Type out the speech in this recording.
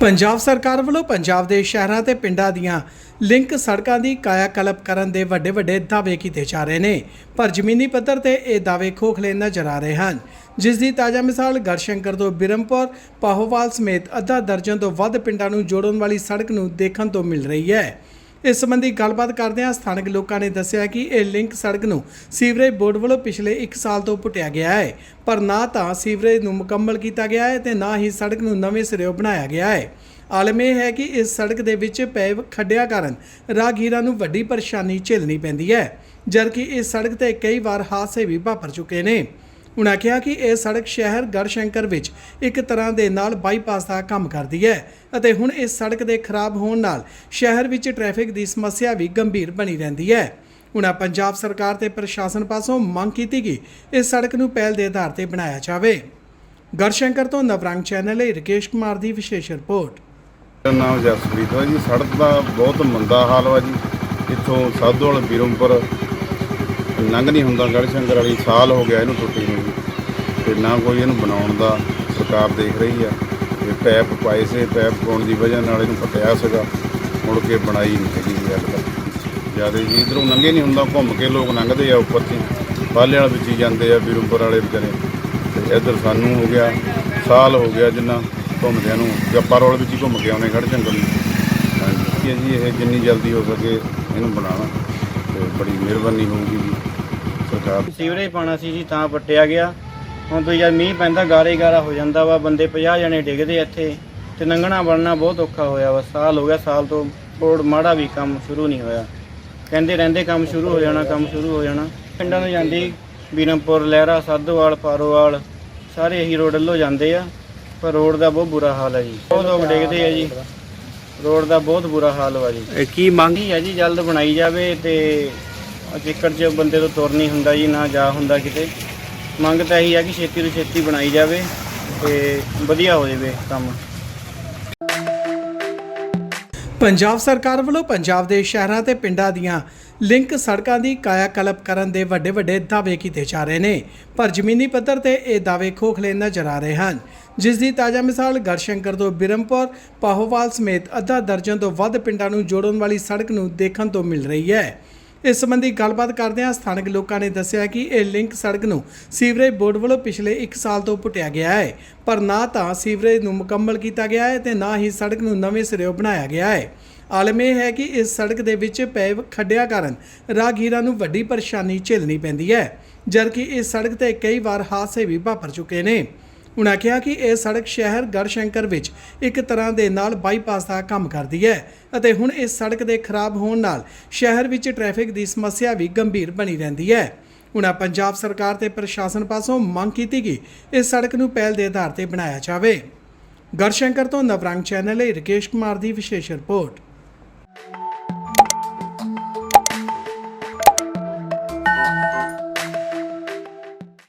ਪੰਜਾਬ ਸਰਕਾਰ ਵੱਲੋਂ ਪੰਜਾਬ ਦੇ ਸ਼ਹਿਰਾਂ ਤੇ ਪਿੰਡਾਂ ਦੀਆਂ ਲਿੰਕ ਸੜਕਾਂ ਦੀ ਕਾਇਆ ਕਲਪ ਕਰਨ ਦੇ ਵੱਡੇ ਵੱਡੇ ਦਾਅਵੇ ਕੀਤੇ ਜਾ ਰਹੇ ਨੇ। ਪਰ ਜ਼ਮੀਨੀ ਪੱਧਰ ਤੇ ਇਹ ਦਾਅਵੇ ਖੋਖਲੇ ਨਜ਼ਰ ਆ ਰਹੇ ਹਨ। ਜਿਸ ਦੀ ਤਾਜ਼ਾ ਮਿਸਾਲ ਗੜਸ਼ੰਕਰ ਤੋਂ ਬਿਰਮਪੁਰ ਪਾਹੋਵਾਲ ਸਮੇਤ ਅੱਧਾ ਦਰਜਨ ਤੋਂ ਵੱਧ ਪਿੰਡਾਂ ਨੂੰ ਜੋੜਨ ਵਾਲੀ ਸੜਕ ਨੂੰ ਦੇਖਣ ਤੋਂ ਮਿਲ ਰਹੀ ਹੈ। ਇਸ ਸੰਬੰਧੀ ਗੱਲਬਾਤ ਕਰਦਿਆਂ ਸਥਾਨਕ ਲੋਕਾਂ ਨੇ ਦੱਸਿਆ ਕਿ ਇਹ ਲਿੰਕ ਸੜਕ ਨੂੰ ਸੀਵਰੇਜ ਬੋਰਡ ਵੱਲੋਂ ਪਿਛਲੇ 1 ਸਾਲ ਤੋਂ ਪੁੱਟਿਆ ਗਿਆ ਹੈ। ਪਰ ਨਾ ਤਾਂ ਸੀਵਰੇਜ ਨੂੰ ਮੁਕੰਮਲ ਕੀਤਾ ਗਿਆ ਹੈ ਤੇ ਨਾ ਹੀ ਸੜਕ ਨੂੰ ਨਵੇਂ ਸਿਰਿਓਂ ਬਣਾਇਆ ਗਿਆ ਹੈ। ਆਲਮ ਇਹ ਹੈ ਕਿ ਇਸ ਸੜਕ ਦੇ ਵਿੱਚ ਪਏ ਖੱਡਿਆਂ ਕਾਰਨ ਰਾਹਗੀਰਾਂ ਨੂੰ ਵੱਡੀ ਪਰੇਸ਼ਾਨੀ ਝੇਲਣੀ ਪੈਂਦੀ ਹੈ। ਜਦਕਿ ਇਸ ਸੜਕ ਤੇ ਕਈ ਵਾਰ ਹਾਦਸੇ ਵੀ ਵਾਪਰ ਚੁੱਕੇ ਨੇ। ਉਨ੍ਹਾਂ ਕਿਹਾ ਕਿ ਇਹ ਸੜਕ ਸ਼ਹਿਰ ਗੜਸ਼ੰਕਰ ਵਿੱਚ ਇੱਕ ਤਰ੍ਹਾਂ ਦੇ ਨਾਲ ਬਾਈਪਾਸ ਦਾ ਕੰਮ ਕਰਦੀ ਹੈ ਅਤੇ ਹੁਣ ਇਸ ਸੜਕ ਦੇ ਖਰਾਬ ਹੋਣ ਨਾਲ ਸ਼ਹਿਰ ਵਿੱਚ ਟ੍ਰੈਫਿਕ ਦੀ ਸਮੱਸਿਆ ਵੀ ਗੰਭੀਰ ਬਣੀ ਰਹਿੰਦੀ ਹੈ। ਉਹਨਾਂ ਪੰਜਾਬ ਸਰਕਾਰ ਤੇ ਪ੍ਰਸ਼ਾਸਨ ਪਾਸੋਂ ਮੰਗ ਕੀਤੀ ਕਿ ਇਸ ਸੜਕ ਨੂੰ ਪਹਿਲ ਦੇ ਆਧਾਰ ਤੇ ਬਣਾਇਆ ਜਾਵੇ। ਗੜਸ਼ੰਕਰ ਤੋਂ ਨਵਰੰਗ ਚੈਨਲ ਲਈ ਰਕੇਸ਼ ਕੁਮਾਰ ਦੀ ਵਿਸ਼ੇਸ਼ ਰਿਪੋਰਟ। ਮੇਰਾ ਨਾਮ ਜਸਪ੍ਰੀਤ ਹੈ ਜੀ। ਸੜਕ ਦਾ ਬਹੁਤ ਮੰਦਾ ਹਾਲ ਵਾ ਜੀ। ਇੱਥੋਂ ਸਾਧੂਵਾਲ, ਬੀਰਮਪੁਰ ਲੰਘ ਨਹੀਂ ਹੁੰਦਾ। ਗੜਸ਼ੰਕਰ ਵਾਲੀ ਸਾਲ ਹੋ ਗਿਆ ਇਹਨੂੰ ਟੁੱਟੀ ਨੂੰ ਜੀ। ਤੇ ਨਾ ਕੋਈ ਇਹਨੂੰ ਬਣਾਉਣ ਦਾ ਸਰਕਾਰ ਦੇਖ ਰਹੀ ਆ। ਤੇ ਪੈਪ ਪਾਏ ਸੇ, ਪੈਪ ਪਾਉਣ ਦੀ ਵਜ੍ਹਾ ਨਾਲ ਇਹਨੂੰ ਪਟਿਆ ਸੀਗਾ। ਮੁੜ ਕੇ ਬਣਾਈ ਨਹੀਂ ਹੈਗੀ ਜੀ ਅੱਜ ਜ਼ਿਆਦਾ ਜੀ ਇਧਰੋਂ ਲੰਘੇ ਨਹੀਂ ਹੁੰਦਾ, ਘੁੰਮ ਕੇ ਲੋਕ ਲੰਘਦੇ ਆ ਉੱਪਰ ਦੀ ਬਾਲੇ ਵਾਲੇ ਵਿੱਚ ਹੀ ਜਾਂਦੇ ਆ ਬੀਰਮਪੁਰ ਵਾਲੇ ਵਿਚਾਰੇ। ਤੇ ਇੱਧਰ ਸਾਨੂੰ ਹੋ ਗਿਆ, ਸਾਲ ਹੋ ਗਿਆ ਜਿੰਨਾ ਘੁੰਮਦਿਆਂ ਨੂੰ। ਜੱਪਾ ਰੋਡ ਵਿੱਚ ਹੀ ਘੁੰਮ ਕੇ ਆਉਣੇ ਗੜਸ਼ੰਕਰ ਨੂੰ। ਹਾਂਜੀ। ਇਹ ਜੀ ਇਹ ਜਿੰਨੀ ਜਲਦੀ ਹੋ ਸਕੇ ਇਹਨੂੰ ਬਣਾਉਣਾ। ਤੇ ਬੜੀ ਮਿਹਰਬਾਨੀ ਹੋਊਗੀ ਜੀ। ਸਰਕਾਰ ਸੀਵਰੇਜ ਪਾਣਾ ਸੀ ਜੀ ਤਾਂ ਪੱਟਿਆ ਗਿਆ। ਹੁਣ ਤੋਂ ਜਦ ਮੀਂਹ ਪੈਂਦਾ ਗਾਰੇ ਗਾਰਾ ਹੋ ਜਾਂਦਾ ਵਾ ਬੰਦੇ 50 ਜਣੇ ਡਿੱਗਦੇ ਇੱਥੇ। ਤੇ ਲੰਘਣਾ ਬਣਨਾ ਬਹੁਤ ਔਖਾ ਹੋਇਆ ਵਾ। ਸਾਲ ਹੋ ਗਿਆ ਸਾਲ ਤੋਂ ਬੋਰਡ ਮਾੜਾ ਵੀ ਕੰਮ ਸ਼ੁਰੂ ਨਹੀਂ ਹੋਇਆ। ਕਹਿੰਦੇ ਰਹਿੰਦੇ ਕੰਮ ਸ਼ੁਰੂ ਹੋ ਜਾਣਾ ਕੰਮ ਸ਼ੁਰੂ ਹੋ ਜਾਣਾ। ਪਿੰਡਾਂ ਨੂੰ ਜਾਂਦੀ ਬੀਰਮਪੁਰ ਲਹਿਰਾ ਸਾਧੋਵਾਲ ਪਾਰੋਵਾਲ ਸਾਰੇ ਇਹੀ ਰੋਡ ਵੱਲੋਂ ਜਾਂਦੇ ਆ। ਪਰ ਰੋਡ ਦਾ ਬਹੁਤ ਬੁਰਾ ਹਾਲ ਹੈ ਜੀ। ਬਹੁਤ ਲੋਕ ਡਿੱਗਦੇ ਆ ਜੀ। ਰੋਡ ਦਾ ਬਹੁਤ ਬੁਰਾ ਹਾਲ ਵਾ ਜੀ। ਕੀ ਮੰਗੀ ਹੈ ਜੀ ਜਲਦ ਬਣਾਈ ਜਾਵੇ ਤੇ ਚਿੱਕੜ 'ਚ ਬੰਦੇ ਤੋਂ ਤੁਰ ਨਹੀਂ ਹੁੰਦਾ ਜੀ, ਨਾ ਜਾ ਹੁੰਦਾ ਕਿਤੇ, ਮੰਗ ਤਾਂ ਇਹੀ ਹੈ ਕਿ ਛੇਤੀ ਤੋਂ ਛੇਤੀ ਬਣਾਈ ਜਾਵੇ ਤੇ ਵਧੀਆ ਹੋ ਜਾਵੇ ਕੰਮ। ਪੰਜਾਬ ਸਰਕਾਰ ਵੱਲੋਂ ਪੰਜਾਬ ਦੇ ਸ਼ਹਿਰਾਂ ਤੇ ਪਿੰਡਾਂ ਦੀਆਂ ਲਿੰਕ ਸੜਕਾਂ ਦੀ ਕਾਇਆ ਕਰਨ ਦੇ ਵੱਡੇ ਵੱਡੇ ਦਾਅਵੇ ਕੀਤੇ ਜਾ ਰਹੇ ਨੇ। ਪਰ ਜ਼ਮੀਨੀ ਪੱਧਰ ਤੇ ਇਹ ਦਾਅਵੇ ਖੋਖਲੇ ਨਜ਼ਰ ਆ ਰਹੇ ਹਨ। ਜਿਸ ਦੀ ਤਾਜ਼ਾ ਮਿਸਾਲ ਗੜਸ਼ੰਕਰ ਤੋਂ ਬਿਰਮਪੁਰ ਪਾਹੋਵਾਲ ਸਮੇਤ ਅੱਧਾ ਦਰਜਨ ਤੋਂ ਵੱਧ ਪਿੰਡਾਂ ਨੂੰ ਜੋੜਨ ਵਾਲੀ ਸੜਕ ਨੂੰ ਦੇਖਣ ਤੋਂ ਮਿਲ ਰਹੀ ਹੈ। ਇਸ ਸੰਬੰਧੀ ਗੱਲਬਾਤ ਕਰਦਿਆਂ ਸਥਾਨਕ ਲੋਕਾਂ ਨੇ ਦੱਸਿਆ ਕਿ ਇਹ ਲਿੰਕ ਸੜਕ ਨੂੰ ਸੀਵਰੇਜ ਬੋਰਡ ਵੱਲੋਂ ਪਿਛਲੇ 1 ਸਾਲ ਤੋਂ ਪੁੱਟਿਆ ਗਿਆ ਹੈ। ਪਰ ਨਾ ਤਾਂ ਸੀਵਰੇਜ ਨੂੰ ਮੁਕੰਮਲ ਕੀਤਾ ਗਿਆ ਹੈ ਤੇ ਨਾ ਹੀ ਸੜਕ ਨੂੰ ਨਵੇਂ ਸਿਰਿਓਂ ਬਣਾਇਆ ਗਿਆ ਹੈ। ਆਲਮ ਇਹ ਹੈ ਕਿ ਇਸ ਸੜਕ ਦੇ ਵਿੱਚ ਪਏ ਖੱਡਿਆਂ ਕਾਰਨ ਰਾਹਗੀਰਾਂ ਨੂੰ ਵੱਡੀ ਪਰੇਸ਼ਾਨੀ ਝੇਲਣੀ ਪੈਂਦੀ ਹੈ। ਜਦਕਿ ਇਸ ਸੜਕ ਤੇ ਕਈ ਵਾਰ ਹਾਦਸੇ ਵੀ ਵਾਪਰ ਚੁੱਕੇ ਨੇ। ਉਨ੍ਹਾਂ ਕਿਹਾ ਕਿ ਇਹ ਸੜਕ ਸ਼ਹਿਰ ਗੜਸ਼ੰਕਰ ਵਿੱਚ ਇੱਕ ਤਰ੍ਹਾਂ ਦੇ ਨਾਲ ਬਾਈਪਾਸ ਦਾ ਕੰਮ ਕਰਦੀ ਹੈ ਅਤੇ ਹੁਣ ਇਸ ਸੜਕ ਦੇ ਖਰਾਬ ਹੋਣ ਨਾਲ ਸ਼ਹਿਰ ਵਿੱਚ ਟ੍ਰੈਫਿਕ ਦੀ ਸਮੱਸਿਆ ਵੀ ਗੰਭੀਰ ਬਣੀ ਰਹਿੰਦੀ ਹੈ। ਉਹਨਾਂ ਪੰਜਾਬ ਸਰਕਾਰ ਤੇ ਪ੍ਰਸ਼ਾਸਨ ਪਾਸੋਂ ਮੰਗ ਕੀਤੀ ਕਿ ਇਸ ਸੜਕ ਨੂੰ ਪਹਿਲ ਦੇ ਆਧਾਰ ਤੇ ਬਣਾਇਆ ਜਾਵੇ। ਗੜਸ਼ੰਕਰ ਤੋਂ ਨਵਰੰਗ ਚੈਨਲ ਲਈ ਰਕੇਸ਼ ਕੁਮਾਰ ਦੀ ਵਿਸ਼ੇਸ਼ ਰਿਪੋਰਟ।